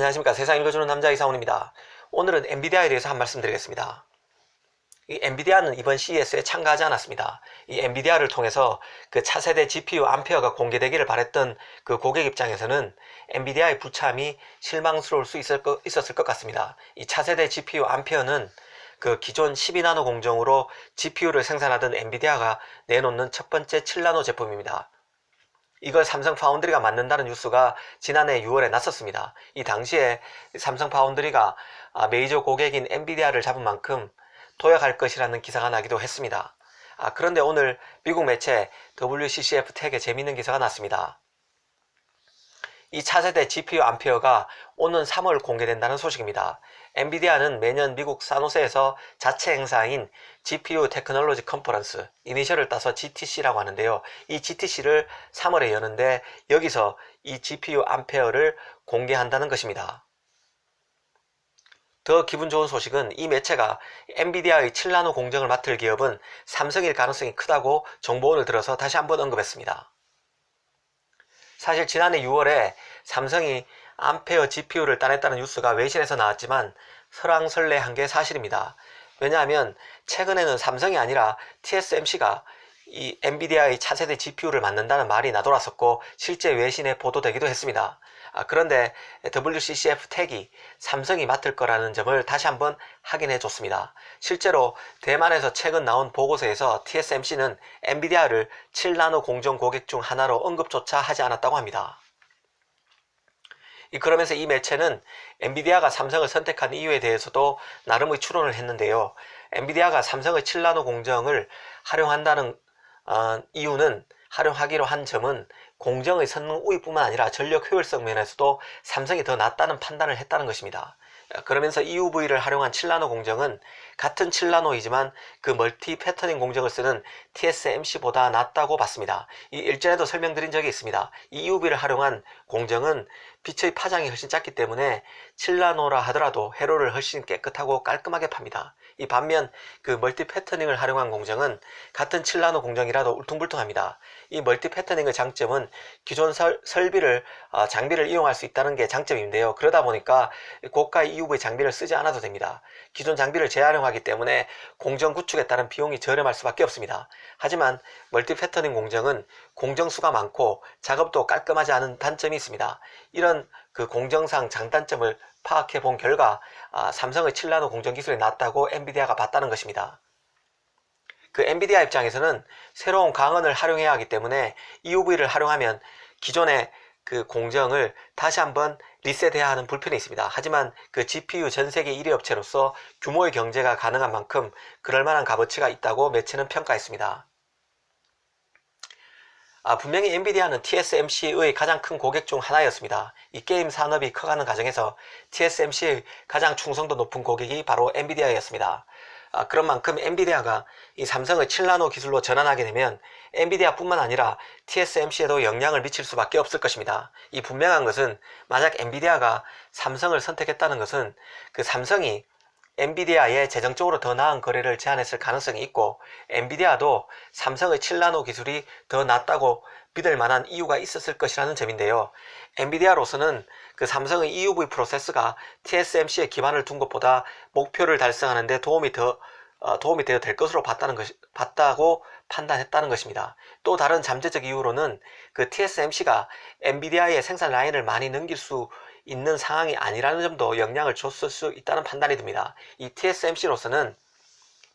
안녕하십니까 세상 읽어주는 남자 이상훈입니다. 오늘은 엔비디아에 대해서 한 말씀 드리겠습니다. 이 엔비디아는 이번 CES에 참가하지 않았습니다. 이 엔비디아를 통해서 그 차세대 GPU 암페어가 공개되기를 바랬던 그 고객 입장에서는 엔비디아의 부참이 실망스러울 수 있을 것, 있었을 것 같습니다. 이 차세대 GPU 암페어는 그 기존 12나노 공정으로 GPU를 생산하던 엔비디아가 내놓는 첫 번째 7나노 제품입니다. 이걸 삼성 파운드리가 만든다는 뉴스가 지난해 6월에 났었습니다. 이 당시에 삼성 파운드리가 아, 메이저 고객인 엔비디아를 잡은 만큼 도약할 것이라는 기사가 나기도 했습니다. 아, 그런데 오늘 미국 매체 WCCF 텍에 재미있는 기사가 났습니다. 이 차세대 GPU 암페어가 오는 3월 공개된다는 소식입니다. 엔비디아는 매년 미국 사노세에서 자체 행사인 GPU 테크놀로지 컨퍼런스, 이니셜을 따서 GTC라고 하는데요. 이 GTC를 3월에 여는데 여기서 이 GPU 암페어를 공개한다는 것입니다. 더 기분 좋은 소식은 이 매체가 엔비디아의 7나노 공정을 맡을 기업은 삼성일 가능성이 크다고 정보원을 들어서 다시 한번 언급했습니다. 사실 지난해 6월에 삼성이 암페어 GPU를 따냈다는 뉴스가 외신에서 나왔지만 설왕설래한 게 사실입니다. 왜냐하면 최근에는 삼성이 아니라 TSMC가 이 엔비디아의 차세대 GPU를 만든다는 말이 나돌았었고 실제 외신에 보도되기도 했습니다. 아, 그런데 WCCF 텍이 삼성이 맡을 거라는 점을 다시 한번 확인해 줬습니다. 실제로 대만에서 최근 나온 보고서에서 TSMC는 엔비디아를 7나노 공정 고객 중 하나로 언급조차 하지 않았다고 합니다. 그러면서 이 매체는 엔비디아가 삼성을 선택한 이유에 대해서도 나름의 추론을 했는데요. 엔비디아가 삼성의 7나노 공정을 활용한다는 어, 이유는 활용하기로 한 점은 공정의 성능 우위뿐만 아니라 전력 효율성 면에서도 삼성이 더 낫다는 판단을 했다는 것입니다. 그러면서 EUV를 활용한 7나노 공정은 같은 7나노이지만 그 멀티 패터닝 공정을 쓰는 TSMC보다 낫다고 봤습니다. 이 일전에도 설명드린 적이 있습니다. 이 EUV를 활용한 공정은 빛의 파장이 훨씬 작기 때문에 7나노라 하더라도 회로를 훨씬 깨끗하고 깔끔하게 팝니다. 이 반면 그 멀티 패터닝을 활용한 공정은 같은 7나노 공정이라도 울퉁불퉁합니다. 이 멀티 패터닝의 장점은 기존 설, 설비를 어, 장비를 이용할 수 있다는 게 장점인데요. 그러다 보니까 고가 EUV 장비를 쓰지 않아도 됩니다. 기존 장비를 재활용하기 때문에 공정 구축에 따른 비용이 저렴할 수밖에 없습니다. 하지만 멀티 패터닝 공정은 공정수가 많고 작업도 깔끔하지 않은 단점이 있습니다. 이런 그 공정상 장단점을 파악해 본 결과 아, 삼성의 7나노 공정 기술이 낫다고 엔비디아가 봤다는 것입니다. 그 엔비디아 입장에서는 새로운 강원을 활용해야 하기 때문에 EUV를 활용하면 기존의 그 공정을 다시 한번 리셋해야 하는 불편이 있습니다. 하지만 그 GPU 전 세계 1위 업체로서 규모의 경제가 가능한 만큼 그럴 만한 값어치가 있다고 매체는 평가했습니다. 아, 분명히 엔비디아는 TSMC의 가장 큰 고객 중 하나였습니다. 이 게임 산업이 커가는 과정에서 TSMC의 가장 충성도 높은 고객이 바로 엔비디아였습니다. 아, 그런 만큼 엔비디아가 이 삼성의 7나노 기술로 전환하게 되면 엔비디아 뿐만 아니라 TSMC에도 영향을 미칠 수밖에 없을 것입니다. 이 분명한 것은 만약 엔비디아가 삼성을 선택했다는 것은 그 삼성이 엔비디아에 재정적으로 더 나은 거래를 제안했을 가능성이 있고 엔비디아도 삼성의 7나노 기술이 더 낫다고 믿을 만한 이유가 있었을 것이라는 점인데요. 엔비디아로서는 그 삼성의 EUV 프로세스가 TSMC에 기반을 둔 것보다 목표를 달성하는 데 도움이 더 어, 도움이 되어 될 것으로 봤다는 것, 봤다고 판단했다는 것입니다. 또 다른 잠재적 이유로는 그 TSMC가 엔비디아의 생산 라인을 많이 넘길 수 있는 상황이 아니라는 점도 영향을 줬을 수 있다는 판단이 듭니다. 이 TSMC로서는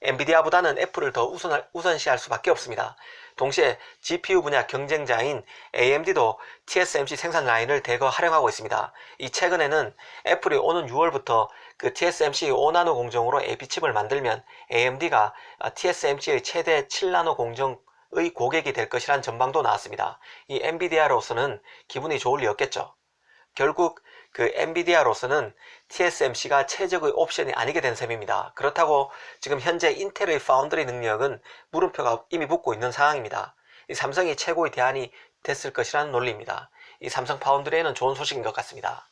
엔비디아보다는 애플을 더 우선, 우선시할 수밖에 없습니다. 동시에 GPU 분야 경쟁자인 AMD도 TSMC 생산 라인을 대거 활용하고 있습니다. 이 최근에는 애플이 오는 6월부터 그 TSMC 5나노 공정으로 AP칩을 만들면 AMD가 TSMC의 최대 7나노 공정 의 고객이 될 것이란 전망도 나왔습니다. 이 엔비디아로서는 기분이 좋을 리 없겠죠. 결국 그 엔비디아로서는 TSMC가 최적의 옵션이 아니게 된 셈입니다. 그렇다고 지금 현재 인텔의 파운드리 능력은 물음표가 이미 붙고 있는 상황입니다. 이 삼성이 최고의 대안이 됐을 것이라는 논리입니다. 이 삼성 파운드리에는 좋은 소식인 것 같습니다.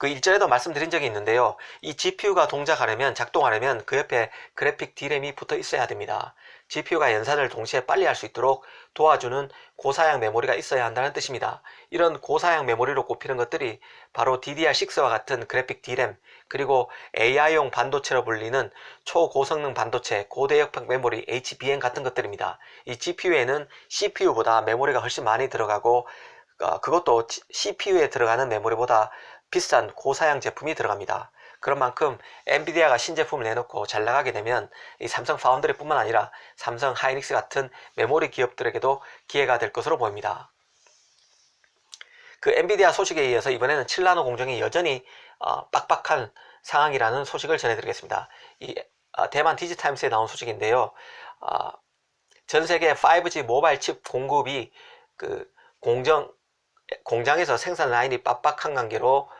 그 일전에도 말씀드린 적이 있는데요. 이 GPU가 동작하려면 작동하려면 그 옆에 그래픽 D램이 붙어 있어야 됩니다. GPU가 연산을 동시에 빨리 할 수 있도록 도와주는 고사양 메모리가 있어야 한다는 뜻입니다. 이런 고사양 메모리로 꼽히는 것들이 바로 DDR6와 같은 그래픽 D램 그리고 AI용 반도체로 불리는 초고성능 반도체 고대역폭 메모리 HBM 같은 것들입니다. 이 GPU에는 CPU보다 메모리가 훨씬 많이 들어가고 어, 그것도 CPU에 들어가는 메모리보다 비싼 고사양 제품이 들어갑니다. 그런 만큼 엔비디아가 신제품을 내놓고 잘 나가게 되면 이 삼성 파운드리 뿐만 아니라 삼성 하이닉스 같은 메모리 기업들에게도 기회가 될 것으로 보입니다. 그 엔비디아 소식에 이어서 이번에는 7나노 공정이 여전히 어, 빡빡한 상황이라는 소식을 전해드리겠습니다. 이 어, 대만 디지타임스에 나온 소식인데요. 어, 전 세계 5G 모바일 칩 공급이 그 공정 공장에서 생산 라인이 빡빡한 관계로 어,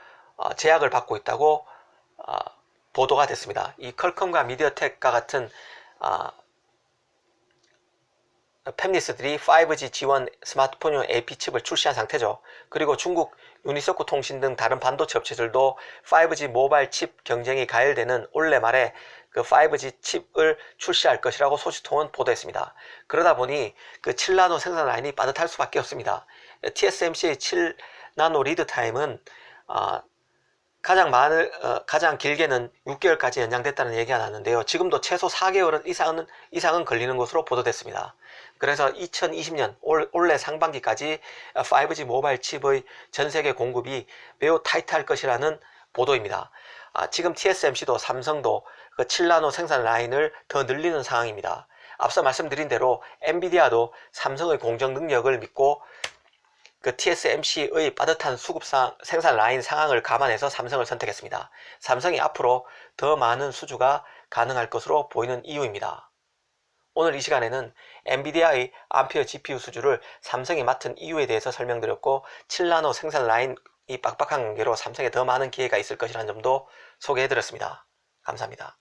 제약을 받고 있다고 어, 보도가 됐습니다. 이 컬컴과 미디어텍과 같은 어, 팹리스들이 5G 지원 스마트폰용 AP 칩을 출시한 상태죠. 그리고 중국 유니소크 통신 등 다른 반도체 업체들도 5G 모바일 칩 경쟁이 가열되는 올해 말에 그 5G 칩을 출시할 것이라고 소식통은 보도했습니다. 그러다 보니 그 7나노 생산 라인이 빠듯할 수밖에 없습니다. TSMC의 7나노 리드 타임은 어, 가장 많을 어, 가장 길게는 6개월까지 연장됐다는 얘기가 나왔는데요. 지금도 최소 4개월은 이상은 이상은 걸리는 것으로 보도됐습니다. 그래서 2020년 올, 올해 상반기까지 5G 모바일 칩의 전 세계 공급이 매우 타이트할 것이라는 보도입니다. 아, 지금 TSMC도 삼성도 그 7나노 생산 라인을 더 늘리는 상황입니다. 앞서 말씀드린 대로 엔비디아도 삼성의 공정 능력을 믿고 그 TSMC의 빠듯한 수급 상, 생산 라인 상황을 감안해서 삼성을 선택했습니다. 삼성이 앞으로 더 많은 수주가 가능할 것으로 보이는 이유입니다. 오늘 이 시간에는 엔비디아의 암페어 GPU 수주를 삼성이 맡은 이유에 대해서 설명드렸고 7나노 생산 라인이 빡빡한 관계로 삼성에 더 많은 기회가 있을 것이라는 점도 소개해드렸습니다. 감사합니다.